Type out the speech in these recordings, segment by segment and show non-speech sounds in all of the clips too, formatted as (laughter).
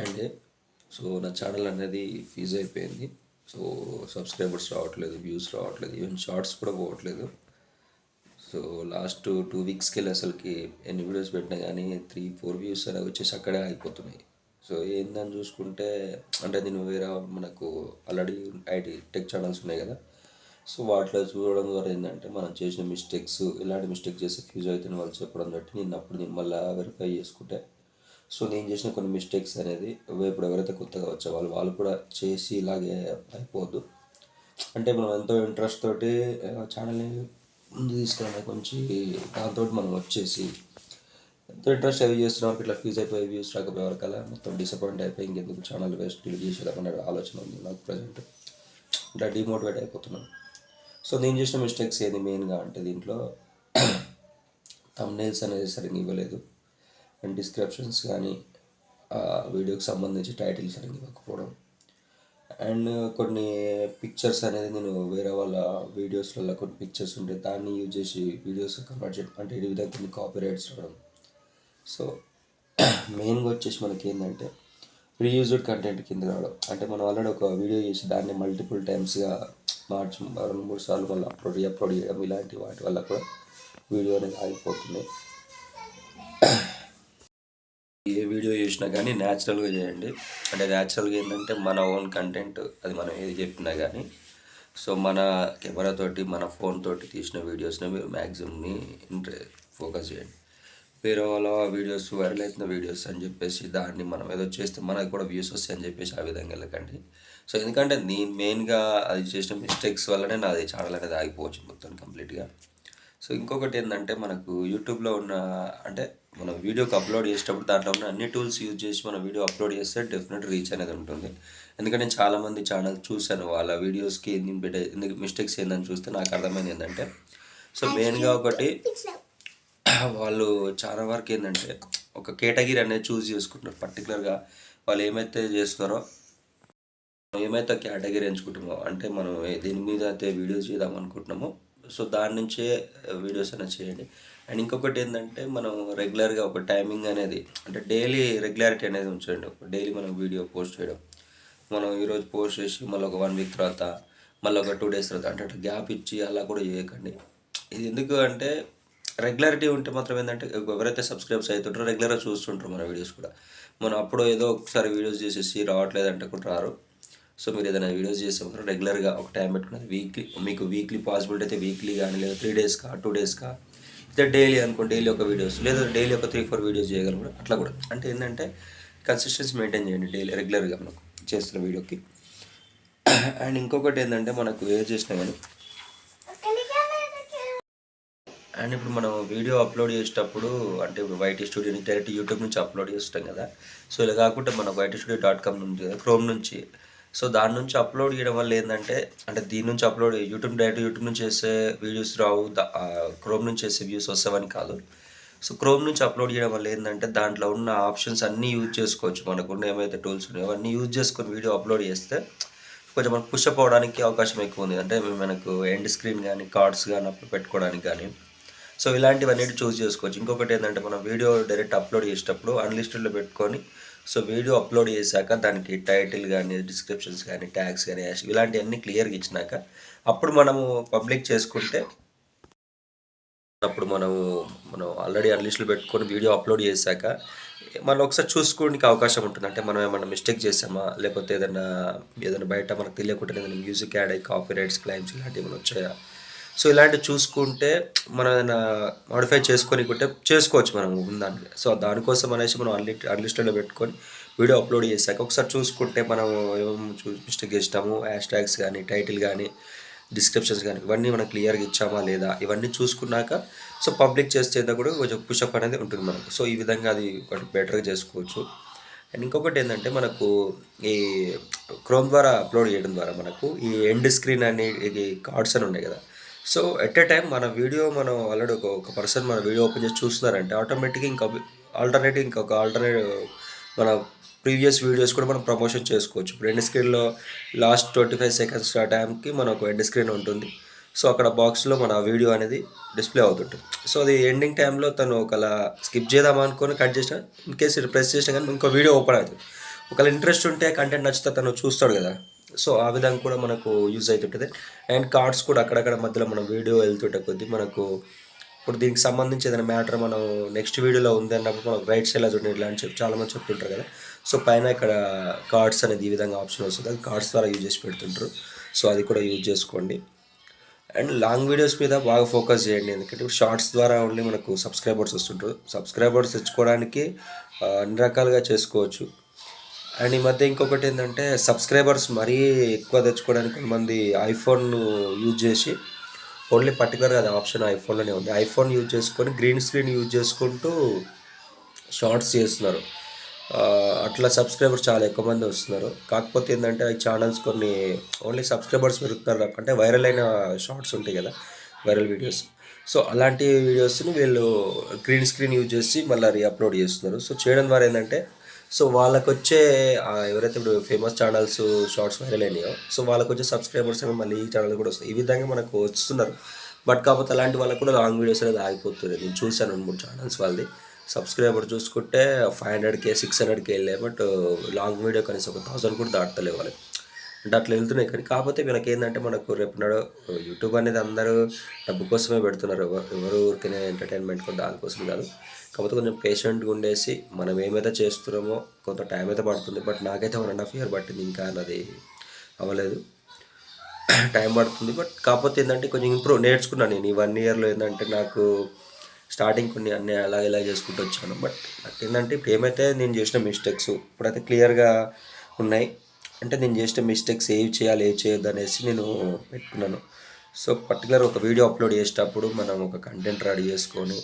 And so నా channel అనేది freeze అయిపోయింది. సో సబ్స్క్రైబర్స్ రావట్లేదు వ్యూస్ రావట్లేదు ఈవెన్ షార్ట్స్ కూడా పోవట్లేదు. సో లాస్ట్ టూ వీక్స్కి వెళ్ళి అసలుకి ఎన్ని వీడియోస్ పెట్టినా కానీ త్రీ ఫోర్ వ్యూస్ అనేవి వచ్చేసి అక్కడే అయిపోతున్నాయి సో ఏందని చూసుకుంటే అంటే నేను వేరే మనకు ఆల్రెడీ ఐటీ టెక్ ఛానల్స్ ఉన్నాయి కదా. సో వాటిలో చూడడం ద్వారా ఏంటంటే మనం చేసిన మిస్టేక్స్ ఇలాంటి మిస్టేక్ చేసి ఫ్యూజ్ అవుతుంది వాళ్ళు చెప్పడం బట్టి నేను అప్పుడు నేను మళ్ళీ వెరిఫై చేసుకుంటే సో నేను చేసిన కొన్ని మిస్టేక్స్ అనేది ఇప్పుడు ఎవరైతే కొత్తగా వచ్చే వాళ్ళు వాళ్ళు కూడా చేసి ఇలాగే అయిపోవద్దు అంటే మనం ఎంతో ఇంట్రెస్ట్ తోటి ఛానల్ని ముందు తీసుకురావడానికి కొంచెం దాంతో మనం వచ్చేసి ఎంతో ఇంట్రెస్ట్ అవి చేస్తున్నాం ఇట్లా ఫీజ్ అయిపోయి వ్యూస్ రాకపోయే వరకల్లా మొత్తం డిసప్పాయింట్ అయిపోయి ఇంకెందుకు ఛానల్ వేస్ట్ డిలీట్ చేసేదామనే ఆలోచన ఉంది నాకు ప్రజెంట్ ఇట్లా డిమోటివేట్ అయిపోతున్నాను. సో నేను చేసిన మిస్టేక్స్ ఏది మెయిన్గా అంటే దీంట్లో (clears throat) తమ్నేల్స్ అనేది సరిగ్గా ఇవ్వలేదు. డిస్క్రిప్షన్స్ కానీ ఆ వీడియోకి సంబంధించి టైటిల్స్ అనేది ఇవ్వకపోవడం. అండ్ uh, కొన్ని పిక్చర్స్ అనేది నేను వేరే వాళ్ళ వీడియోస్లలో కొన్ని పిక్చర్స్ ఉంటే దాన్ని యూజ్ చేసి వీడియోస్ కన్వర్ట్ చేయడం. అంటే ఈ విధంగా కొన్ని కాపీ రైట్స్ రావడం సో మెయిన్గా (clears throat) వచ్చేసి మనకి ఏంటంటే రీయూజ్డ్ కంటెంట్ కింద రావడం. అంటే మనం ఆల్రెడీ ఒక వీడియో చేసి దాన్ని మల్టిపుల్ టైమ్స్గా మార్చి రెండు మూడు సార్లు మళ్ళీ అప్లోడ్ అప్లోడ్ చేయడం ఇలాంటి వాటి వల్ల కూడా వీడియో అనేది ఆగిపోతుంది. ఏ వీడియో చేసినా కానీ న్యాచురల్గా చేయండి. అంటే న్యాచురల్గా ఏంటంటే మన ఓన్ కంటెంట్ అది మనం ఏది చెప్పినా కానీ. సో మన కెమెరా తోటి మన ఫోన్ తోటి తీసిన వీడియోస్ని మీరు మ్యాక్సిమంని ఫోకస్ చేయండి. వేరే వాళ్ళ వీడియోస్ వైరల్ అవుతున్న వీడియోస్ అని చెప్పేసి దాన్ని మనం ఏదో చేస్తే మనకు కూడా వ్యూస్ వస్తాయి అని చెప్పేసి ఆ విధంగా వెళ్ళకండి. సో ఎందుకంటే నేను మెయిన్గా అది చేసిన మిస్టేక్స్ వల్లనే నాది ఛానల్ అనేది ఆగిపోవచ్చు మొత్తం కంప్లీట్గా సో ఇంకొకటి ఏంటంటే మనకు యూట్యూబ్లో ఉన్న అంటే మనం వీడియోకి అప్లోడ్ చేసేటప్పుడు దాంట్లో ఉన్న అన్ని టూల్స్ యూజ్ చేసి మన వీడియో అప్లోడ్ చేస్తే డెఫినెట్ రీచ్ అనేది ఉంటుంది. ఎందుకంటే నేను చాలామంది ఛానల్ చూశాను వాళ్ళ వీడియోస్కి ఏంది పెట్టే ఎందుకు మిస్టేక్స్ ఏందని చూస్తే నాకు అర్థమైంది ఏంటంటే సో మెయిన్గా ఒకటి వాళ్ళు చాలా వరకు ఏంటంటే ఒక కేటగిరీ అనేది చూస్ చేసుకుంటున్నారు. పర్టికులర్గా వాళ్ళు ఏమైతే చేస్తున్నారో ఏమైతే కేటగిరీ ఎంచుకుంటున్నామో అంటే మనం దీని దేని మీద అయితే వీడియోస్ చేద్దాం అనుకుంటున్నామో సో దాని నుంచే వీడియోస్ అనేది చేయండి. అండ్ ఇంకొకటి ఏంటంటే మనం రెగ్యులర్గా ఒక టైమింగ్ అనేది అంటే డైలీ రెగ్యులారిటీ అనేది ఉంచండి. డైలీ మనం వీడియో పోస్ట్ చేయడం. మనం ఈరోజు పోస్ట్ చేసి మళ్ళీ ఒక వన్ వీక్ తర్వాత మళ్ళీ ఒక టూ డేస్ తర్వాత అంటే గ్యాప్ ఇచ్చి అలా కూడా చేయకండి. ఇది ఎందుకు అంటే రెగ్యులారిటీ ఉంటే మాత్రం ఏంటంటే ఎవరైతే సబ్స్క్రైబ్స్ అవుతుంటారో రెగ్యులర్గా చూస్తుంటారు మన వీడియోస్ కూడా. మనం అప్పుడు ఏదో ఒకసారి వీడియోస్ చేసేసి రావట్లేదు అంటే కూడా రారు. సో మీరు ఏదైనా వీడియోస్ చేసేవారు మాత్రం రెగ్యులర్గా ఒక టైం పెట్టుకున్నది వీక్లీ మీకు వీక్లీ పాసిబిలిటీ అయితే వీక్లీ కానీ లేదా త్రీ డేస్కా టూ డేస్కా లేదా డైలీ అనుకో డైలీ ఒక వీడియోస్ లేదా డైలీ ఒక త్రీ ఫోర్ వీడియోస్ చేయగలరు. అట్లా కూడా. అంటే ఏంటంటే కన్సిస్టెన్సీ మెయింటైన్ చేయండి డైలీ రెగ్యులర్గా మనకు చేస్తున్న వీడియోకి అండ్ ఇంకొకటి ఏంటంటే మనకు ఏ చేసినా కానీ అండ్ ఇప్పుడు మనం వీడియో అప్లోడ్ చేసేటప్పుడు అంటే ఇప్పుడు వైటీ స్టూడియో నుంచి డైరెక్ట్ యూట్యూబ్ నుంచి అప్లోడ్ చేస్తాం కదా. సో ఇలా కాకుండా మన వైటీ స్టూడియో డాట్ కామ్ నుంచి క్రోమ్ నుంచి సో దాని నుంచి అప్లోడ్ చేయడం వల్ల ఏంటంటే అంటే దీని నుంచి అప్లోడ్ యూట్యూబ్ డైరెక్ట్ యూట్యూబ్ నుంచి చేసే వీడియోస్ రావు క్రోమ్ నుంచి చేసే వ్యూస్ వస్తావని కాదు. సో క్రోమ్ నుంచి అప్లోడ్ చేయడం వల్ల ఏంటంటే దాంట్లో ఉన్న ఆప్షన్స్ అన్నీ యూజ్ చేసుకోవచ్చు మనకున్న ఏమైతే టూల్స్ ఉన్నాయో అవన్నీ యూజ్ చేసుకొని వీడియో అప్లోడ్ చేస్తే కొంచెం మనకు పుషప్ అవడానికి అవకాశం ఎక్కువ ఉంది. అంటే మనకు ఎండ్ స్క్రీన్ కానీ కార్డ్స్ కానీ అప్పుడు పెట్టుకోవడానికి కానీ సో ఇలాంటివన్నీ చూస్ చేసుకోవచ్చు. ఇంకొకటి ఏంటంటే మనం వీడియో డైరెక్ట్ అప్లోడ్ చేసేటప్పుడు అన్లిస్టెడ్లో పెట్టుకొని సో వీడియో అప్లోడ్ చేశాక దానికి టైటిల్ కానీ డిస్క్రిప్షన్స్ కానీ ట్యాగ్స్ కానీ ఇలాంటివన్నీ క్లియర్గా ఇచ్చినాక అప్పుడు మనము పబ్లిక్ చేసుకుంటే అప్పుడు మనము మనం ఆల్రెడీ అన్లిస్ట్లో పెట్టుకొని వీడియో అప్లోడ్ చేశాక మనం ఒకసారి చూసుకోవడానికి అవకాశం ఉంటుంది. అంటే మనం ఏమైనా మిస్టేక్ చేసామా లేకపోతే ఏదైనా ఏదైనా బయట మనకు తెలియకుండా ఏదైనా మ్యూజిక్ యాడ్ అయ్యి కాపీ రైట్స్ క్లైమ్స్ ఇలాంటివి ఏమైనా వచ్చాయా? సో ఇలాంటివి చూసుకుంటే మనం ఏదైనా మోడిఫై చేసుకొని ఉంటే చేసుకోవచ్చు మనం ఉందానికి సో దానికోసం అనేసి మనం అన్లి అన్లిస్టెడ్లో పెట్టుకొని వీడియో అప్లోడ్ చేశాక ఒకసారి చూసుకుంటే మనం ఏమేమి చూ మిస్టేక్ చేసినాము హ్యాష్ ట్యాగ్స్ కానీ టైటిల్ కానీ డిస్క్రిప్షన్స్ కానీ ఇవన్నీ మనం క్లియర్గా ఇచ్చామా లేదా ఇవన్నీ చూసుకున్నాక సో పబ్లిక్ చేస్తే కూడా కొంచెం పుషప్ అనేది ఉంటుంది మనకు. సో ఈ విధంగా అది ఒకటి బెటర్గా చేసుకోవచ్చు. అండ్ ఇంకొకటి ఏంటంటే మనకు ఈ క్రోమ్ ద్వారా అప్లోడ్ చేయడం ద్వారా మనకు ఈ ఎండ్ స్క్రీన్ అని ఈ కార్డ్స్ అని ఉన్నాయి కదా సో ఎట్ ఎ టైం మన వీడియో మనం ఆల్రెడీ ఒక ఒక పర్సన్ మన వీడియో ఓపెన్ చేసి చూస్తున్నారంటే ఆటోమేటిక్గా ఇంకా ఆల్టర్నేటివ్ ఇంకొక ఆల్టర్నేటివ్ మన ప్రీవియస్ వీడియోస్ కూడా మనం ప్రమోషన్ చేసుకోవచ్చు. ఇప్పుడు ఎండ్ స్క్రీన్లో లాస్ట్ ట్వంటీ ఫైవ్ సెకండ్స్ ఆ టైంకి మనకు ఎండ్ స్క్రీన్ ఉంటుంది. సో అక్కడ బాక్స్లో మన వీడియో అనేది డిస్ప్లే అవుతుంటుంది. సో అది ఎండింగ్ టైంలో తను ఒకలా స్కిప్ చేద్దాం అనుకొని కట్ చేసిన ఇన్ కేసు ప్రెస్ చేసినా కానీ ఇంకో వీడియో ఓపెన్ అవుతుంది. ఒకవేళ ఇంట్రెస్ట్ ఉంటే కంటెంట్ నచ్చితే తను చూస్తాడు కదా. సో ఆ విధంగా కూడా మనకు యూజ్ అవుతుంటుంది అండ్ కార్డ్స్ కూడా అక్కడక్కడ మధ్యలో మనం వీడియో వెళ్తుంటే కొద్దీ మనకు ఇప్పుడు దీనికి సంబంధించి ఏదైనా మ్యాటర్ మనం నెక్స్ట్ వీడియోలో ఉంది అన్నప్పుడు మనకు రైట్ సైడ్లో చూడండి ఇట్లా అని చెప్పి చాలామంది చెప్తుంటారు కదా. సో పైన ఇక్కడ కార్డ్స్ అనేది ఈ విధంగా ఆప్షన్ వస్తుంది. అది కార్డ్స్ ద్వారా యూజ్ చేసి పెడుతుంటారు. సో అది కూడా యూజ్ చేసుకోండి. అండ్ లాంగ్ వీడియోస్ మీద బాగా ఫోకస్ చేయండి. ఎందుకంటే ఇప్పుడు షార్ట్స్ ద్వారా ఓన్లీ మనకు సబ్స్క్రైబర్స్ వస్తుంటారు. సబ్స్క్రైబర్స్ తెచ్చుకోవడానికి అన్ని రకాలుగా చేసుకోవచ్చు. అండ్ ఈ మధ్య ఇంకొకటి ఏంటంటే సబ్స్క్రైబర్స్ మరీ ఎక్కువ తెచ్చుకోవడానికి కొంతమంది ఐఫోన్ యూజ్ చేసి ఓన్లీ పర్టికులర్గా అది ఆప్షన్ ఐఫోన్లోనే ఉంది. ఐఫోన్ యూజ్ చేసుకొని గ్రీన్ స్క్రీన్ యూజ్ చేసుకుంటూ షార్ట్స్ చేస్తున్నారు. అట్లా సబ్స్క్రైబర్స్ చాలా ఎక్కువ మంది వస్తున్నారు. కాకపోతే ఏంటంటే ఈ ఛానల్స్ కొన్ని ఓన్లీ సబ్స్క్రైబర్స్ పెరుగుతున్నారు అంటే వైరల్ అయిన షార్ట్స్ ఉంటాయి కదా వైరల్ వీడియోస్. సో అలాంటి వీడియోస్ని వీళ్ళు గ్రీన్ స్క్రీన్ యూజ్ చేసి మళ్ళీ రీఅప్లోడ్ చేస్తున్నారు. సో చేయడం ద్వారా ఏంటంటే సో వాళ్ళకి వచ్చే ఎవరైతే ఇప్పుడు ఫేమస్ ఛానల్స్ షార్ట్స్ వైరల్ అయినాయో సో వాళ్ళకి వచ్చే సబ్స్క్రైబర్స్ ఏమో మళ్ళీ ఈ ఛానల్ కూడా వస్తాయి. ఈ విధంగా మనకు వస్తున్నారు. బట్ కాకపోతే అలాంటి వాళ్ళకి కూడా లాంగ్ వీడియోస్ అనేది ఆగిపోతుంది నేను చూశాను రెండు మూడు ఛానల్స్ వాళ్ళది. సబ్స్క్రైబర్ చూసుకుంటే ఫైవ్ హండ్రెడ్కే సిక్స్ హండ్రెడ్కి వెళ్ళాయి. బట్ లాంగ్ వీడియో కనీసం ఒక థౌసండ్ కూడా దాటలేవు వాళ్ళకి. అంటే అట్లా వెళ్తున్నాయి. కానీ కాకపోతే మనకి ఏంటంటే మనకు రేపు నాడు యూట్యూబ్ అనేది అందరూ డబ్బు కోసమే పెడుతున్నారు. ఎవరు ఎవరు ఊరికనే ఎంటర్టైన్మెంట్ దానికోసం కాదు. కాకపోతే కొంచెం పేషెంట్గా ఉండేసి మనం ఏమైతే చేస్తున్నామో కొంత టైం అయితే పడుతుంది. బట్ నాకైతే వన్ అండ్ హాఫ్ ఇయర్ పట్టింది. ఇంకా అది అవ్వలేదు. టైం పడుతుంది. బట్ కాకపోతే ఏంటంటే కొంచెం ఇంప్రూవ్ నేర్చుకున్నాను నేను. ఈ వన్ ఇయర్లో ఏంటంటే నాకు స్టార్టింగ్ కొన్ని అన్నీ అలా ఇలా చేసుకుంటూ వచ్చాను. బట్ నాకు ఏంటంటే ఇప్పుడు ఏమైతే నేను చేసిన మిస్టేక్స్ ఇప్పుడైతే క్లియర్గా ఉన్నాయి. అంటే నేను చేసిన మిస్టేక్స్ ఏవి చేయాలి ఏవి చేయొద్దు అనేసి నేను పెట్టుకున్నాను. సో పర్టికులర్ ఒక వీడియో అప్లోడ్ చేసేటప్పుడు మనం ఒక కంటెంట్ రెడీ చేసుకొని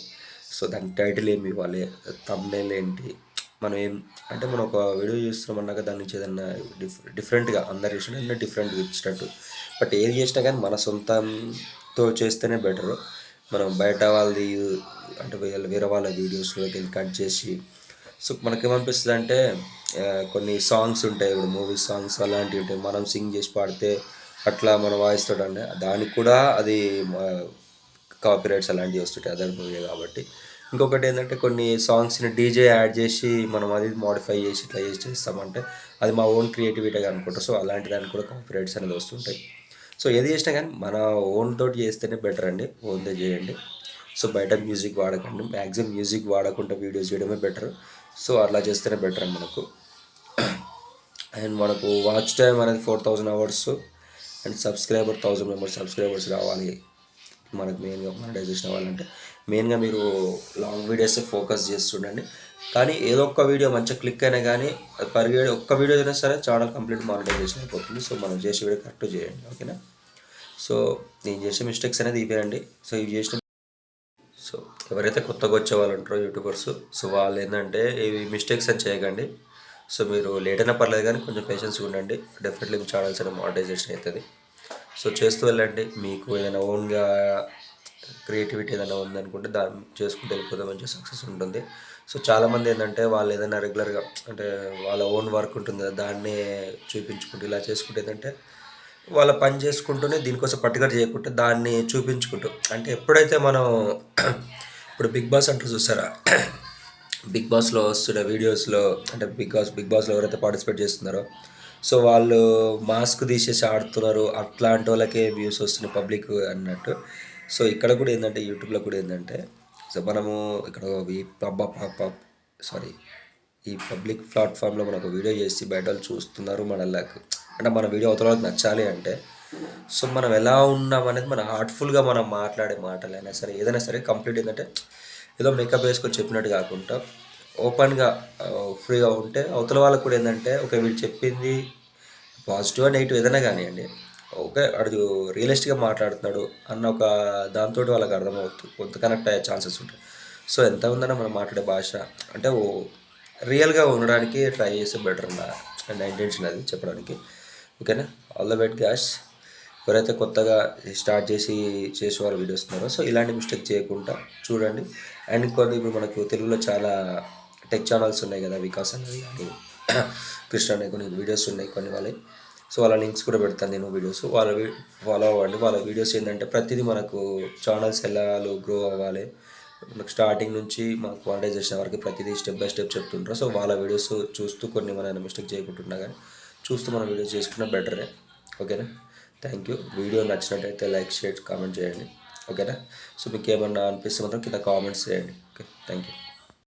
సో దాని టైటిల్ ఏమి ఇవ్వాలి తమ్నేల్ ఏంటి మనం ఏం అంటే మనం ఒక వీడియో చేస్తున్నామన్నాక దాని నుంచి ఏదన్నా డిఫ్ డిఫరెంట్గా అందరు చేసిన డిఫరెంట్గా ఇచ్చినట్టు బట్ ఏది చేసినా కానీ మన సొంతంతో చేస్తేనే బెటర్ మనం బయట వాళ్ళది అంటే వేరే వేరే వాళ్ళ వీడియోస్లోకి వెళ్ళి కట్ చేసి సో మనకేమనిపిస్తుంది అంటే కొన్ని సాంగ్స్ ఉంటాయి ఇప్పుడు మూవీ సాంగ్స్ అలాంటివి ఉంటాయి. మనం సింగ్ చేసి పాడితే అట్లా మన వాయిస్ తోటి అంటే దానికి కూడా అది కాపీరైట్స్ అలాంటివి వస్తుంటాయి అదర్ మూవీ కాబట్టి. ఇంకొకటి ఏంటంటే కొన్ని సాంగ్స్ని డీజే యాడ్ చేసి మనం అది మోడిఫై చేసి ఇట్లా చేసి చేస్తామంటే అది మా ఓన్ క్రియేటివిటీగా అనుకుంటా. సో అలాంటి దానికి కూడా కాపీరైట్స్ అనేది వస్తుంటాయి. సో ఏది చేసినా కానీ మన ఓన్ తోటి చేస్తేనే బెటర్ అండి. ఓన్దే చేయండి. సో బయట మ్యూజిక్ వాడకండి. మ్యాక్సిమం మ్యూజిక్ వాడకుండా వీడియోస్ చేయడమే బెటర్ సో అట్లా చేస్తేనే బెటర్ అండి మనకు. అండ్ మనకు వాచ్ టైం అనేది four thousand hours and subscriber thousand members subscribers రావాలి. మనకు మెయిన్గా మానిటైజేషన్ అవ్వాలంటే. మెయిన్గా మీరు లాంగ్ వీడియోస్ ఫోకస్ చేస్తుండండి కానీ ఏదో ఒక్క వీడియో మంచిగా క్లిక్ అయినా కానీ అది పర్ వీడియో ఒక్క వీడియో అయినా సరే ఛానల్ కంప్లీట్ మానిటైజేషన్ అయిపోతుంది. సో మనం చేసే వీడియో కరెక్ట్ చేయండి ఓకేనా సో నేను చేసే మిస్టేక్స్ అనేది ఇవేనండి. సో ఇవి చేసిన సో ఎవరైతే కొత్తగా వచ్చే వాళ్ళు ఉంటారో యూట్యూబర్స్ సో వాళ్ళు ఏంటంటే ఇవి మిస్టేక్స్ అని చేయకండి. సో మీరు లేట్ అయినా పర్లేదు కానీ కొంచెం పేషెన్స్గా ఉండండి. డెఫినెట్లీ మీ ఛానల్స్ అనేది మానిటైజేషన్ అవుతుంది. సో చేస్తూ వెళ్ళండి. మీకు ఏదైనా ఓన్గా క్రియేటివిటీ ఏదైనా ఉందనుకుంటే దాన్ని చేసుకుంటూ వెళ్ళిపోతే మంచి సక్సెస్ ఉంటుంది. సో చాలామంది ఏంటంటే వాళ్ళు ఏదైనా రెగ్యులర్గా అంటే వాళ్ళ ఓన్ వర్క్ ఉంటుంది కదా దాన్నే చూపించుకుంటూ ఇలా చేసుకుంటే ఏంటంటే వాళ్ళ పని చేసుకుంటూనే దీనికోసం పట్టుకట్ చేయకుండా దాన్ని చూపించుకుంటూ అంటే ఎప్పుడైతే మనం ఇప్పుడు బిగ్ బాస్ అంటూ చూసారా? బిగ్ బాస్లో వస్తున్న వీడియోస్లో అంటే బిగ్ బాస్ బిగ్ బాస్లో ఎవరైతే పార్టిసిపేట్ చేస్తున్నారో సో వాళ్ళు మాస్క్ తీసేసి ఆడుతున్నారు. అట్లాంటి వాళ్ళకే వ్యూస్ వస్తున్నాయి పబ్లిక్ అన్నట్టు. సో ఇక్కడ కూడా ఏంటంటే యూట్యూబ్లో కూడా ఏంటంటే సో మనము ఇక్కడ ఈ పబ్బ సారీ ఈ పబ్లిక్ ప్లాట్ఫామ్లో మనకు వీడియో చేసి బయట వాళ్ళు చూస్తున్నారు మనలకు అంటే మన వీడియో అవతల వాళ్ళకి నచ్చాలి అంటే సో మనం ఎలా ఉన్నాం అనేది మన హార్ట్ఫుల్గా మనం మాట్లాడే మాటలైనా సరే ఏదైనా సరే కంప్లీట్ ఏంటంటే ఏదో మేకప్ వేసుకొని చెప్పినట్టు కాకుండా ఓపెన్గా ఫ్రీగా ఉంటే అవతల వాళ్ళకు కూడా ఏంటంటే ఓకే వీళ్ళు చెప్పింది పాజిటివ్ నెగిటివ్ ఏదైనా కానివ్వండి. ఓకే అడుగు రియలిస్టిక్గా మాట్లాడుతున్నాడు అన్న ఒక దాంతో వాళ్ళకి అర్థమవుతుంది కొంత కనెక్ట్ అయ్యే ఛాన్సెస్ ఉంటాయి. సో ఎంత ఉందన్నా మనం మాట్లాడే భాష అంటే ఓ రియల్గా ఉండడానికి ట్రై చేస్తే బెటర్ నా నా ఇంటెన్షన్ అది చెప్పడానికి. ఓకేనా? ఆల్ ద బెట్ గ్యాస్ ఎవరైతే కొత్తగా స్టార్ట్ చేసి చేసే వాళ్ళు వీడియోస్ ఉన్నారో సో ఇలాంటి మిస్టేక్ చేయకుండా చూడండి. అండ్ కొన్ని ఇప్పుడు మనకు తెలుగులో చాలా టెక్ ఛానల్స్ ఉన్నాయి కదా వికాస్ అనేది కానీ కృష్ణ అనే కొన్ని వీడియోస్ ఉన్నాయి కొన్ని వాళ్ళవి. సో వాళ్ళ లింక్స్ కూడా పెడతాను నేను వీడియోస్ వాళ్ళ ఫాలో అవ్వండి. వాళ్ళ వీడియోస్ ఏంటంటే ప్రతిదీ మనకు ఛానల్స్ ఎలా గ్రో అవ్వాలి. మనకు స్టార్టింగ్ నుంచి మనకు చేసిన వరకు ప్రతిదీ స్టెప్ బై స్టెప్ చెప్తుంటారు. సో వాళ్ళ వీడియోస్ చూస్తూ కొన్ని మనం మిస్టేక్ చేయకుంటున్నా కానీ చూస్తూ మనం వీడియోస్ చేసుకున్న బెటరే ఓకేనా థ్యాంక్ యూ వీడియో నచ్చినట్టయితే లైక్ షేర్ కామెంట్ చేయండి. ఓకేనా? సో మీకు ఏమన్నా అనిపిస్తే మాత్రం కింద కామెంట్స్ చేయండి. Okay thank you